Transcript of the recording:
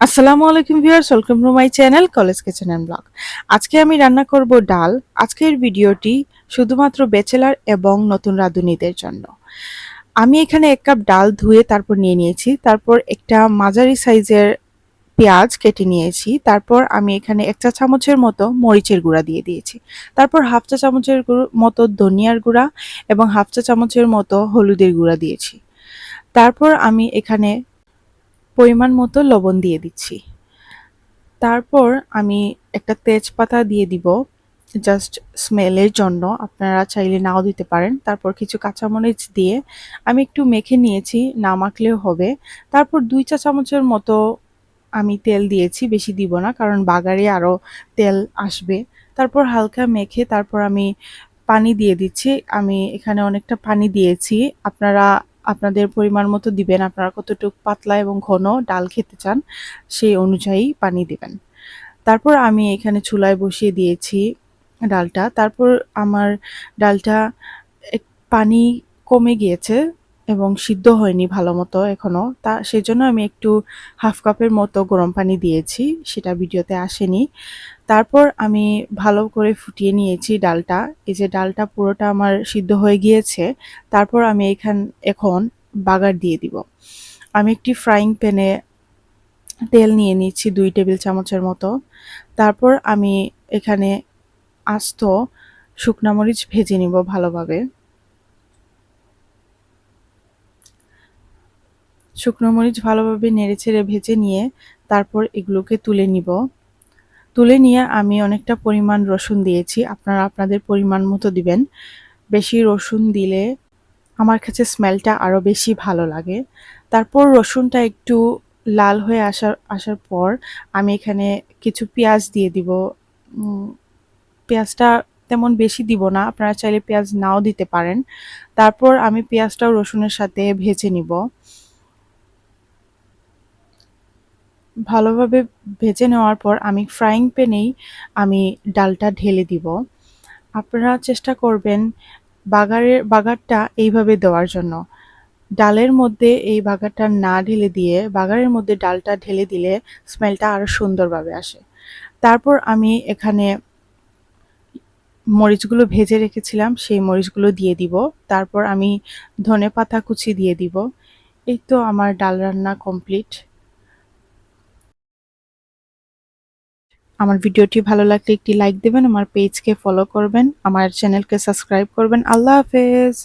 আসসালামু আলাইকুম viewers, welcome to my channel college kitchen and blog. আজকে আমি রান্না করব ডাল। আজকের ভিডিওটি শুধুমাত্র ব্যাচেলার এবং নতুন রাঁধুনিদের জন্য। আমি এখানে এক কাপ ডাল ধুয়ে তারপর নিয়ে নিয়েছি। তারপর একটা মাঝারি সাইজের পেঁয়াজ কেটে নিয়েছি। তারপর আমি এখানে এক চা চামচের মতো মরিচের গুঁড়া দিয়ে দিয়েছি। তারপর হাফ চা চামচের মতো ধনিয়ার গুঁড়া এবং হাফ চা চামচের মতো হলুদের গুঁড়া দিয়েছি। তারপর আমি এখানে পরিমাণ মতো লবণ দিয়ে দিচ্ছি। তারপর আমি একটা তেজপাতা দিয়ে দিব জাস্ট স্মেলের জন্য। আপনারা চাইলে নাও দিতে পারেন। তারপর কিছু কাঁচামরিচ দিয়ে আমি একটু মেখে নিয়েছি, না মাখলেও হবে। তারপর দুই চা চামচের মতো আমি তেল দিয়েছি, বেশি দিব না, কারণ বাগারে আরও তেল আসবে। তারপর হালকা মেখে তারপর আমি পানি দিয়ে দিচ্ছি। আমি এখানে অনেকটা পানি দিয়েছি। আপনারা আপনাদের পরিমাণ মতো দিবেন। আপনারা কতটুকু পাতলা এবং ঘন ডাল খেতে চান, সেই অনুযায়ী পানি দিবেন। তারপর আমি এখানে চুলায় বসিয়ে দিয়েছি ডালটা। তারপর আমার ডালটা পানি কমে গিয়েছে। এবং সিদ্ধ হয়নি ভালো মতো এখনও তা সেজন্য আমি একটু হাফ কাপের মতো গরম পানি দিয়েছি, সেটা ভিডিওতে আসেনি। তারপর আমি ভালো করে ফুটিয়ে নিয়েছি ডালটা। এই যে ডালটা পুরোটা আমার সিদ্ধ হয়ে গিয়েছে, তারপর আমি এখান, এখন বাগার দিয়ে দিব। আমি একটি ফ্রাইং প্যানে তেল নিয়ে নিচ্ছি দুই টেবিল চামচের মতো। তারপর আমি এখানে আস্ত শুকনামরিচ ভেজে নিব ভালোভাবে। শুকনো মরিচ ভালোভাবে নেড়ে নেড়েচেড়ে ভেজে নিয়ে তারপর এগুলোকে তুলে নিব। তুলে নিয়ে আমি অনেকটা পরিমাণ রসুন দিয়েছি। আপনারা আপনাদের পরিমাণ মতো দিবেন। বেশি রসুন দিলে আমার কাছে স্মেলটা আরও বেশি ভালো লাগে। তারপর রসুনটা একটু লাল হয়ে আসার আসার পর আমি এখানে কিছু পেঁয়াজ দিয়ে দিব। পেঁয়াজটা তেমন বেশি দিব না। আপনারা চাইলে পেঁয়াজ নাও দিতে পারেন। তারপর আমি পেঁয়াজটাও রসুনের সাথে ভেজে নিব। ভালোভাবে ভেজে নেওয়ার পর আমি ফ্রাইং প্যানেই আমি ডালটা ঢেলে দিব। আপনারা চেষ্টা করবেন বাগারের বাগারটা এইভাবে দেওয়ার জন্য। ডালের মধ্যে এই বাগারটা না ঢেলে দিয়ে, বাগারের মধ্যে ডালটা ঢেলে দিলে স্মেলটা আরও সুন্দরভাবে আসে। তারপর আমি এখানে মরিচগুলো ভেজে রেখেছিলাম, সেই মরিচগুলো দিয়ে দিব। তারপর আমি ধনে পাতা কুচি দিয়ে দিব। এই তো আমার ডাল রান্না কমপ্লিট আমার ভিডিওটি ভালো লাগলে একটি লাইক দেবেন, আমার পেজকে ফলো করবেন, আমার চ্যানেলকে সাবস্ক্রাইব করবেন। আল্লাহ হাফেজ।